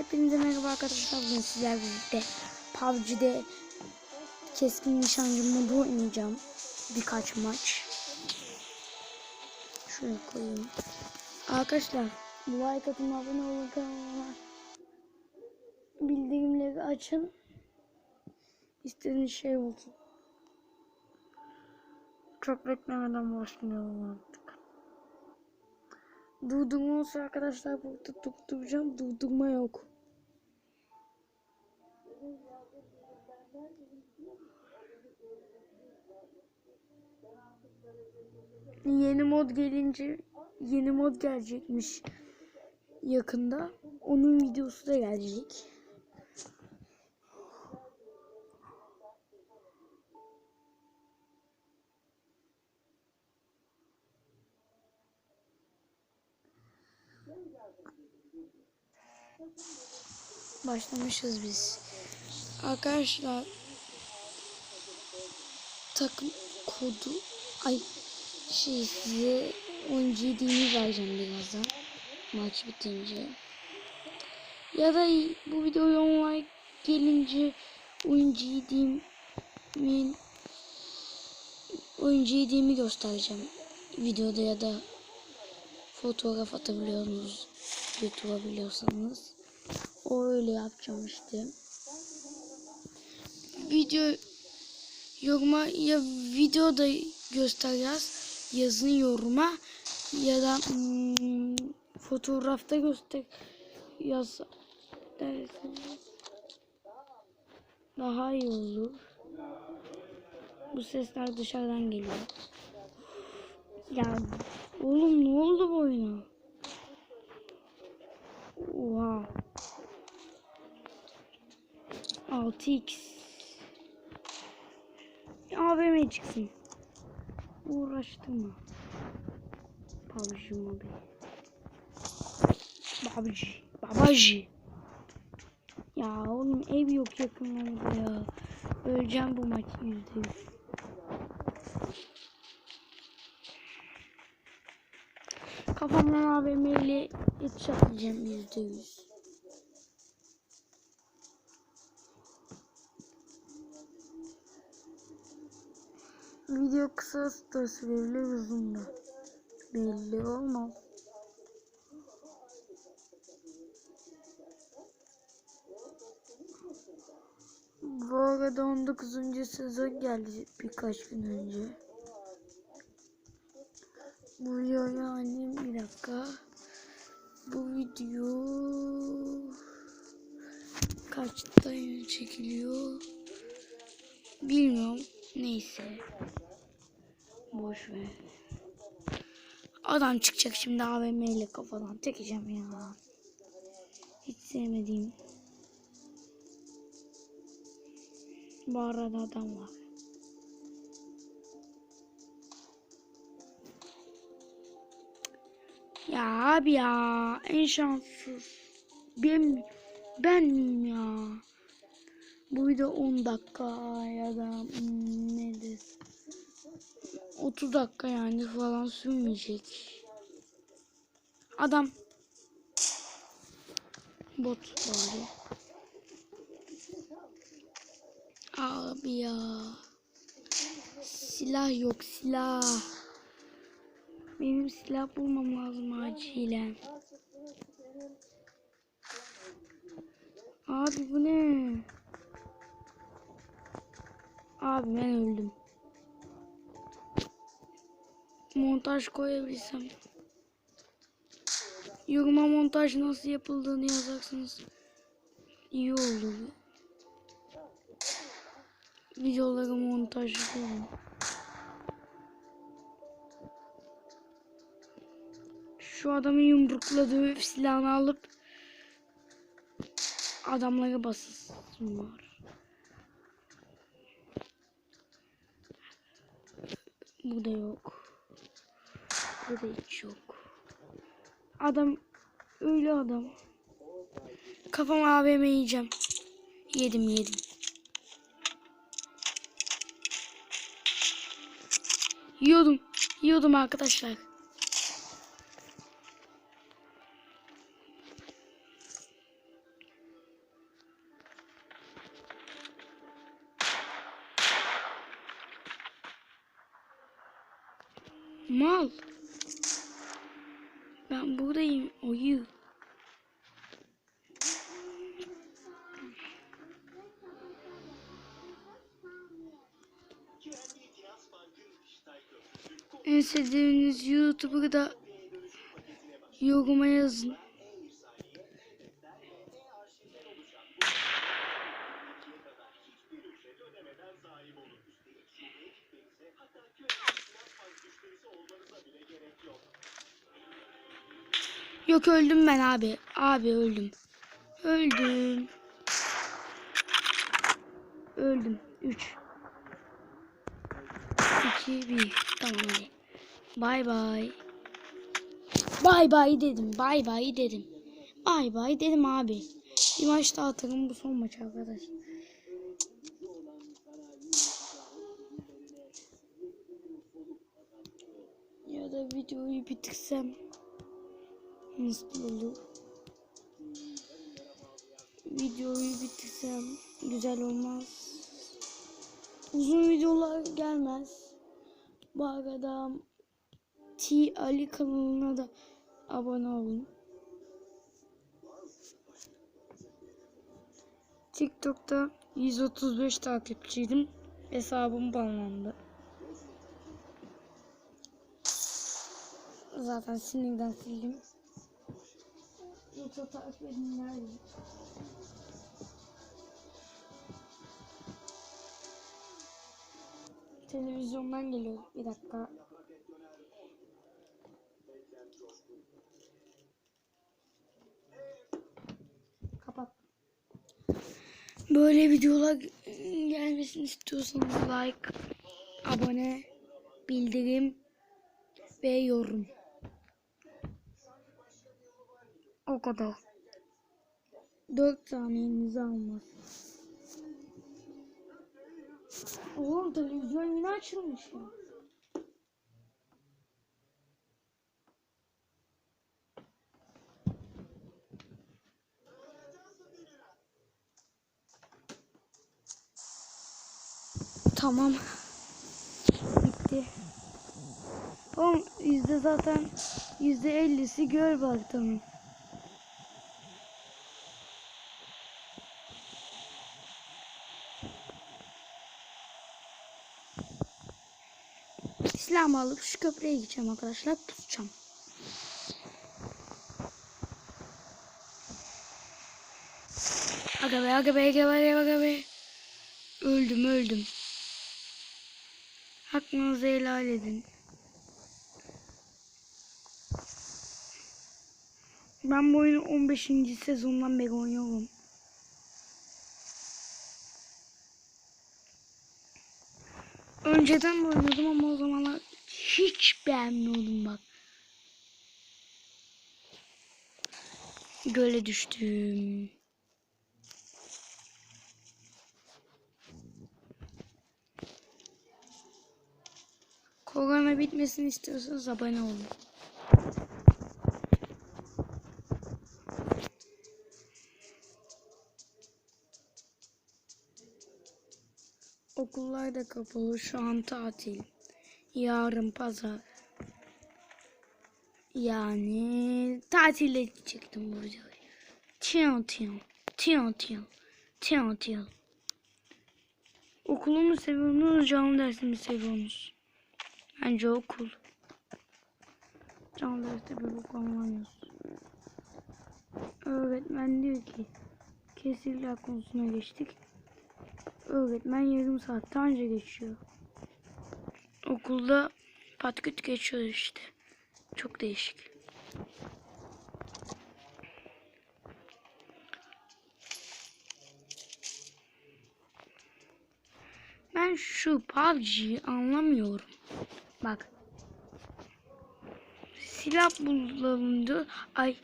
Hepinize merhaba arkadaşlar. Bugün sizlerle birlikte PUBG'de keskin nişancı modu oynayacağım. Birkaç maç. Şöyle koyayım. Arkadaşlar like atın abone olun kanalıma. Bildirimleri açın. İstediğiniz şey olsun. Çok beklemeden başlayalım artık. Durdurma olsa arkadaşlar burada durduracağım. Durdurma yok. Yeni mod gelince yeni mod gelecekmiş yakında. Onun videosu da gelecek. Başlamışız biz. Arkadaşlar takım kodu ay şey size oyuncu ID'mi vereceğim birazdan maç bitince. Ya da bu videoya online gelince oyuncu ID'min oyuncu ID'mi göstereceğim videoda ya da fotoğraf atabiliyorsunuz YouTube'a biliyorsanız. O öyle yapacağım işte. Video yoruma ya videoda göstereceğiz yazın yoruma ya da hmm, fotoğrafta göster yaz daha iyi olur. Bu sesler dışarıdan geliyor. Ya oğlum ne oldu bu oyuna? Oha. 6x. AVM çıksın. Uğraştırma. PUBG Mobile. PUBG. Babacı. Ya oğlum ev yok yakınlarda ya. Öleceğim bu maç yüzde yüz. Kafamdan AVM ile yetişeceğim yüzde yüz. Video kısa da sürebilir uzun da. Belli olmaz. Bu arada 19. sezon geldi birkaç gün önce. Bu video yani bir dakika. Bu video kaçta çekiliyor? Bilmiyorum. Neyse. Boş ver. Adam çıkacak şimdi AVM ile kafadan çekeceğim ya. Hiç sevmediğim. Bu arada adam var. Ya abi ya en şanssız. Ben ben miyim ya? Bu video 10 dakika ya da hmm, ne desem 30 dakika yani falan sürmeyecek. Adam bot bari. Abi ya. Silah yok silah. Benim silah bulmam lazım acilen. Abi bu ne? Abi ben öldüm. Montaj koyabilsem. Yoruma montaj nasıl yapıldığını yazarsınız. İyi olur. Videoları montaj yapalım. Şu adamı yumrukla dövüp silahını alıp adamlara basısın var. Bu da yok. Bu da hiç yok. Adam öyle adam. Kafam AVM yiyeceğim. Yedim yedim. Yiyordum. Yiyordum arkadaşlar. En sevdiğiniz YouTuber'ı da yoruma yazın. Yok öldüm ben abi. Abi öldüm. Öldüm. Öldüm. 3 2 1 Tamam hadi. Bay bay. Bay bay dedim. Bay bay dedim. Bay bay dedim abi. Bir maç daha atarım bu son maç arkadaş. Ya da videoyu bitirsem nasıl olur? Videoyu bitirsem güzel olmaz. Uzun videolar gelmez. Bu arada T Ali kanalına da abone olun. TikTok'ta 135 takipçiydim. Hesabım banlandı. Zaten sinirden sildim. Yoksa takip edin Televizyondan geliyor. Bir dakika. Kapat. Böyle videolar gelmesini istiyorsanız like, abone, bildirim ve yorum. O kadar. 4 saniyenizi almaz. Oğlum televizyon yine açılmış ya. Tamam. Bitti. Oğlum yüzde zaten yüzde ellisi gör bak tamam. Silahımı alıp şu köprüye gideceğim arkadaşlar. Tutacağım. Aga be aga be aga be aga be. Öldüm öldüm. Hakkınızı helal edin. Ben bu oyunu 15. sezondan beri oynuyorum. Önceden de oynadım ama o zamanlar hiç beğenmiyordum bak. Göle düştüm. Korona bitmesini istiyorsanız abone olun. Okullar da kapalı. Şu an tatil. Yarın pazar. Yani tatile çıktım bu videoyu. Tiyon tiyon. Tiyon tiyon. Tiyon tiyon. Okulumu seviyorsunuz, canlı dersimi seviyorsunuz. Bence okul. Canlı derste bir bok anlamıyoruz. Öğretmen diyor ki kesirler konusuna geçtik. Öğretmen yarım saat anca geçiyor. Okulda patküt geçiyor işte. Çok değişik. Ben şu PUBG'yi anlamıyorum. Bak. Silah bulundu. Ay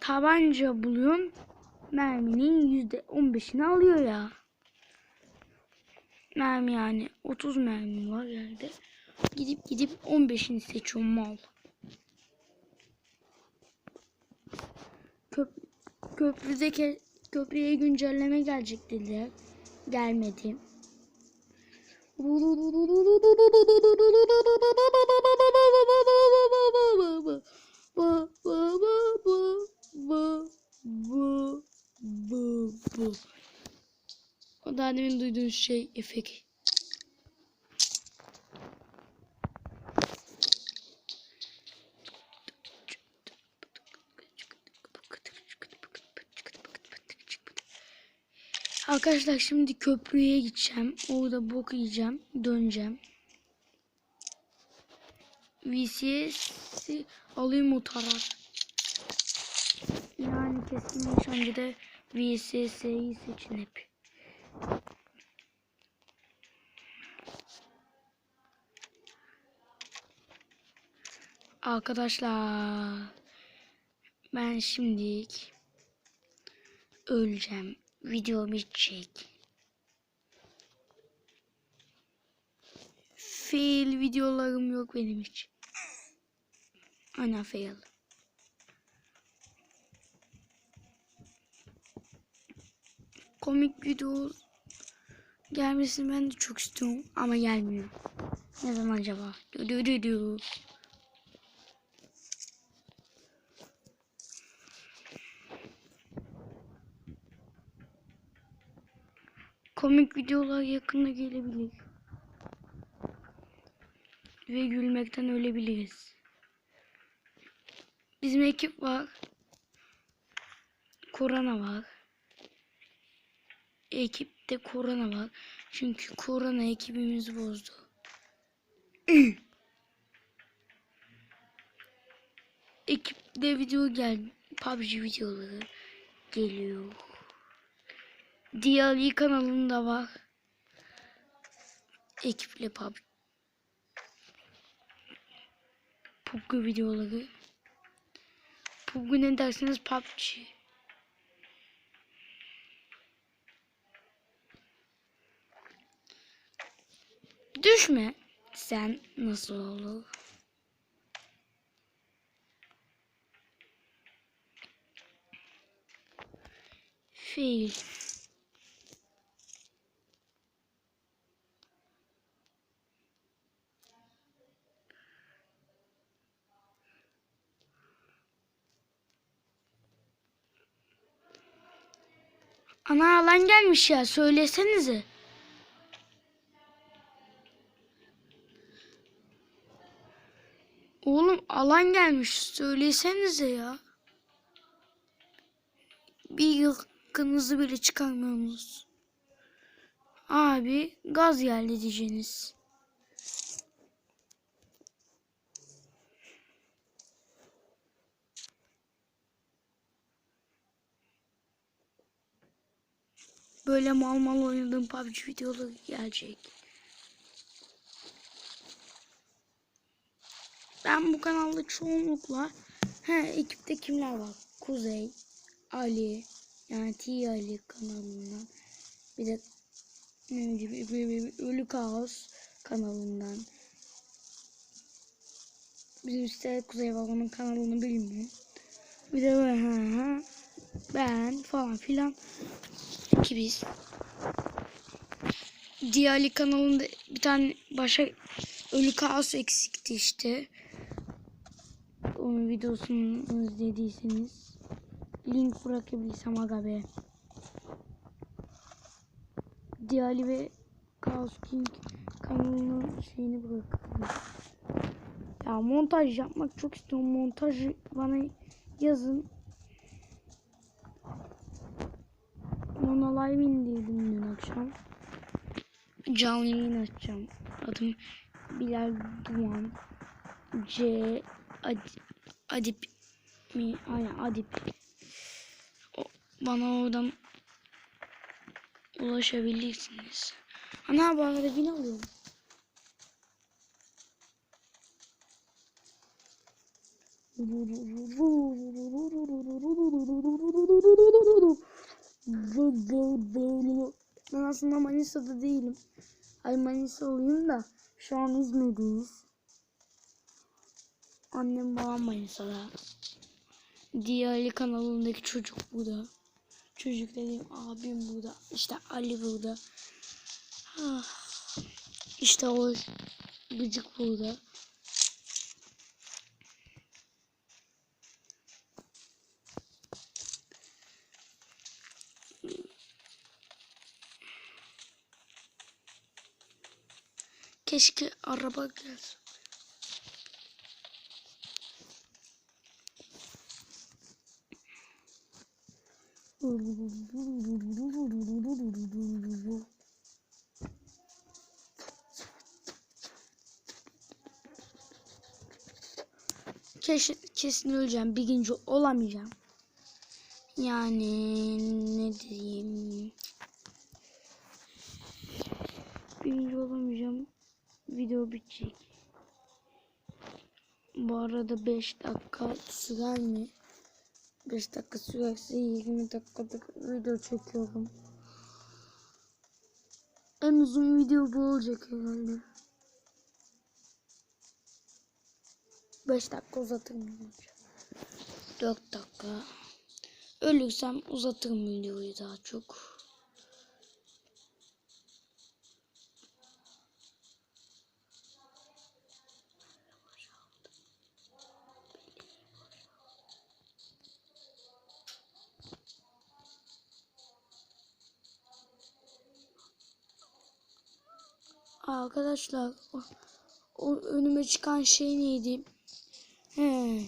tabanca buluyorsun. Merminin yüzde on beşini alıyor ya. Mermi yani 30 mermi var yerde. Gidip gidip 15'ini seçiyorum mal. Köp köprüdeki köprüye güncelleme gelecek dediler. Gelmedi. O da demin duyduğunuz şey efekt. Arkadaşlar şimdi köprüye gideceğim. Orada bok yiyeceğim. Döneceğim. VCS'i alayım o taraf. Yani kesin önce de VCS'yi seçin hep. Arkadaşlar ben şimdilik öleceğim. Video bitecek. Fail videolarım yok benim hiç. Ana fail. Komik video gelmesini ben de çok istiyorum ama gelmiyor. Neden acaba? Du du du du. Komik videolar yakında gelebilir. Ve gülmekten ölebiliriz. Bizim ekip var. Korona var. Ekipte korona var. Çünkü korona ekibimizi bozdu. Ekipte video gel PUBG videoları geliyor. DLE kanalında var. Ekiple PUBG. PUBG videoları. PUBG ne derseniz PUBG. Düşme. Sen nasıl olur? Fail. Ana alan gelmiş ya söylesenize. Oğlum alan gelmiş söylesenize ya. Bir yakınızı bile çıkarmıyorsunuz. Abi gaz geldi diyeceğiniz. Böyle mal mal oynadığım PUBG videoları gelecek. Ben bu kanalda çoğunlukla he, ekipte kimler var? Kuzey, Ali, yani T Ali kanalından. Bir de ne bir Ölü Kaos kanalından. Bizim işte Kuzey Baba'nın kanalını bilmiyorum. Bir de ben, ha, ha, ben falan filan ekibiz. Diyali kanalında bir tane başa Ölü Kaos eksikti işte. Onun videosunu izlediyseniz link bırakabilirsem aga be. Diyali ve Kaos King kanalının şeyini bırakırım. Ya montaj yapmak çok istiyorum. Montajı bana yazın. Ona live indirdim dün akşam. Canlı yayın açacağım. Adım Bilal Duman. C Adip, Adip mi? Aynen Adip. O, bana oradan ulaşabilirsiniz. Ana bu arada bin alıyorum. Ben aslında Manisa'da değilim. Ay Manisa'lıyım da şu an İzmir'deyiz. Annem babam Manisa'da. Diğer kanalındaki çocuk burada. Çocuk dediğim abim burada. İşte Ali burada. Ah. İşte o gıcık burada. Keşke araba gelse. Kesin, kesin öleceğim. Birinci olamayacağım. Yani ne diyeyim. Birinci olamayacağım. Video bitecek. Bu arada 5 dakika sürer mi? 5 dakika sürerse 20 dakikalık video çekiyorum. En uzun video bu olacak herhalde. 5 dakika uzatırım bence. 4 dakika. Ölürsem uzatırım videoyu daha çok. Arkadaşlar o, o önüme çıkan şey neydi? He,